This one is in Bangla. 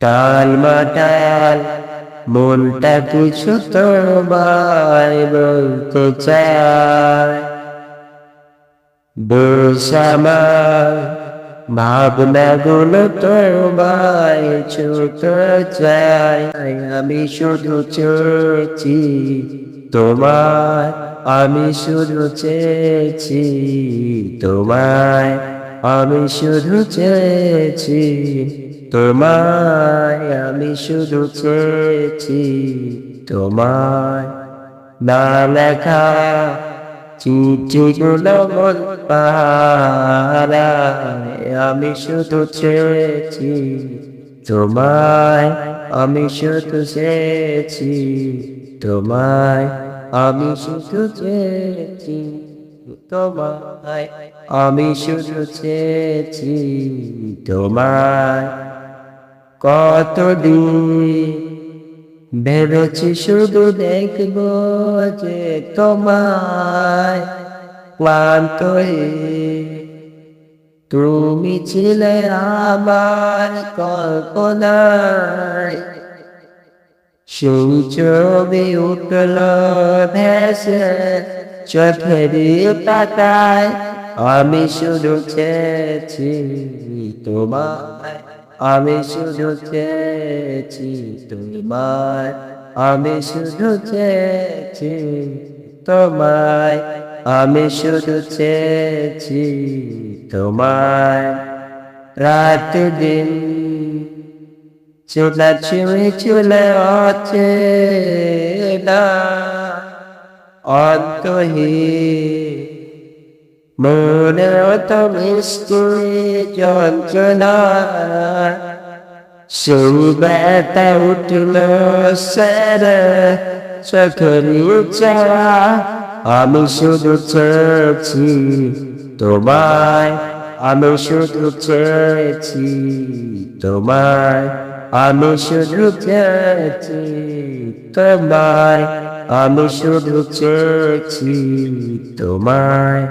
টাল মাটাল মনটা কিছু তোমায় বলতে চায়। দুসামার ভাবনাগুলো তোমায় ছুটে চাই আমি শুধু চেয়েছি তোমায়, আমি শুধু চেয়েছি তোমায়, আমি শুধু চেয়েছি তোমায় আমি শুধু চেয়েছি তোমায়। না লেখা চিঠিগুলো পাহারায় আমি শুধু চেয়েছি তোমায়, আমি শুধু চেয়েছি তোমায়, আমি শুধু চেয়েছি তোমায়, আমি শুধু চেয়েছি তোমায়। কতদিন ভেবেছি শুধু দেখব যে তোমায় ক্লান্ত তুমি ছিলে আমার কল্পনায়। সেই উঠল ভেসে চোখের পাতায়। আমি শুধু চেয়েছি তোমায়। আমি শুধু চেয়েছি তোমায়, আমি শুধু চেয়েছি তোমায়, আমি শুধু চেয়েছি তোমায়। রাত দিন চুলা চুমে চুলে না অন্তহীন মনে তো মিষ্টি যন্ত্রণা। সুবেতা উঠল সেরে চারা আমি শুধু চেয়েছি তোমায়, আমি শুধু চেয়েছি তোমায়, আমি শুধু চেয়েছি তোমায়, আমি শুধু চেয়েছি তোমায়।